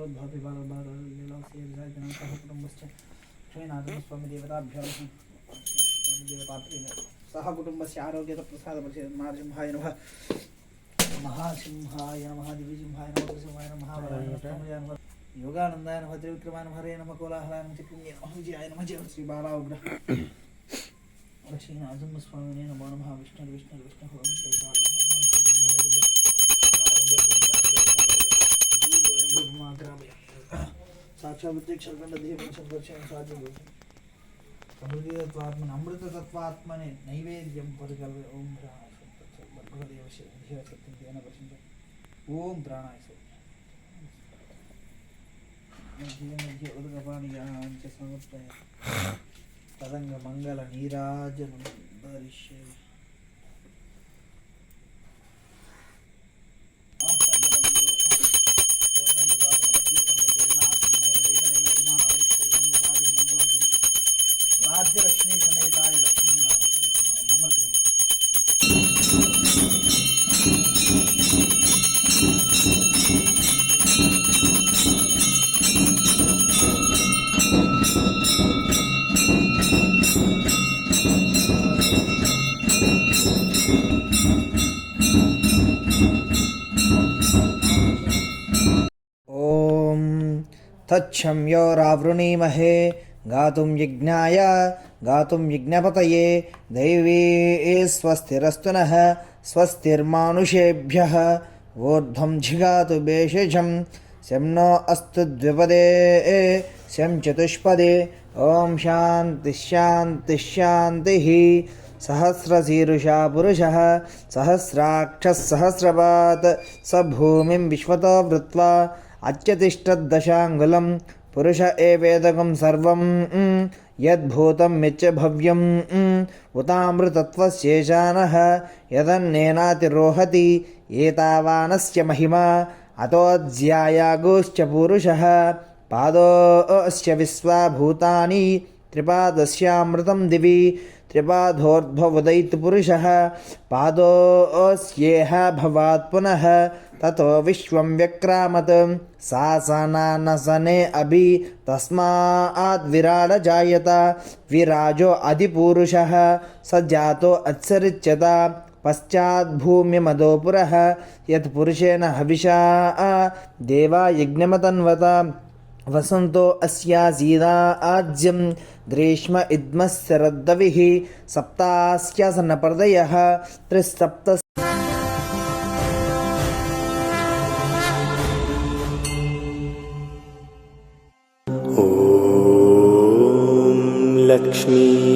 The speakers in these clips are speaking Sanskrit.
तत्रोद् भवति बालबालस्य विधायकनाथः कुटुम्बश्च श्रीनाथः स्वामिदेवताभ्यो स्वामिदेवताभ्येन सः कुटुम्बस्य आरोग्यतप्रसादपरिषन्मासिंहाय नमः। महासिंहाय नमः दिव्यसिंहाय नमः नृसिंहाय नमः वराय नमः योगानन्दाय नमः। त्रिविक्रमाय नमः हरे नमः कोलाहलाय नमः चित्रिङ्गे नमः विजयाय नमः जय श्रीबाला उग्रः नमो नमः विष्णुर्विष्णुर्विष्णुः అమృతత్వాత్మని అమృతతత్వాత్మని నైవేద్యం పరిగల ఓం ప్రాణాయ సత్యం తేన పశ్యంత ఓం ప్రాణాయ సత్యం తదంగ మంగళ నీరాజనం ధరిష్యే तच्छम्योरावृणीमहे गातुं यज्ञाय, गातुं यज्ञपतये, दैवी स्वस्तिरस्तु नः, स्वस्तिर्मानुषेभ्यः। ऊर्ध्वं झिगातु भेषजं शं अस्तु द्विपदे, शं चतुष्पदे। ॐ शान्तिश्शान्तिश्शान्तिः सहस्रशीरुषा पुरुषः सहस्राक्षः सहस्रपात् स भूमिं विश्वतो वृत्वा అత్యతిష్టద్దశాంగులం పురుష ఏవేదకం సర్వం యద్భూతం మిచ్చ భవ్యం ఉతామృతత్వశేషాన యదన్నేనాతిరోహతి ఏతావానస్య మహిమా అతోధ్యాయాగోశ్చ పురుష పాదోశ్చ విశ్వాభూతాని త్రిపాదస్యామృతం దివి त्रिपादोर्ध्ववुदैत् पुरुषः पादोऽस्येह भवात् पुनः ततो विश्वं व्यक्रामत्। सासनानसने अभि तस्मात् विराड जायत विराजो अधिपूरुषः स जातो अत्सरिच्यत पश्चाद्भूम्यमदो पुरः। यत्पुरुषेण हविषा देवा यज्ञमतन्वत वसन्तो अस्यासीदा आज्यं ग्रीष्म इद्मस्य रद्दविः सप्तास्यासनपर्दयः त्रिसप्त ॐ लक्ष्मीनारसिंहाय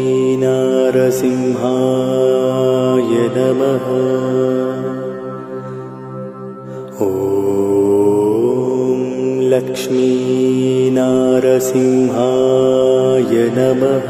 लक्ष्मीनारसिंहाय नमः। ॐ लक्ष्मीनारसिंहाय नमः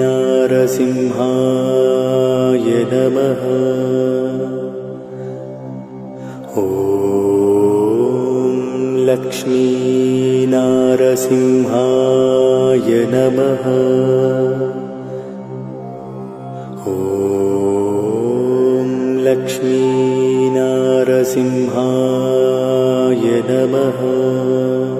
लक्ष्मीनारसिंहाय नमः। ॐ लक्ष्मीनारसिंहाय नमः। ॐ लक्ष्मीनारसिंहाय नमः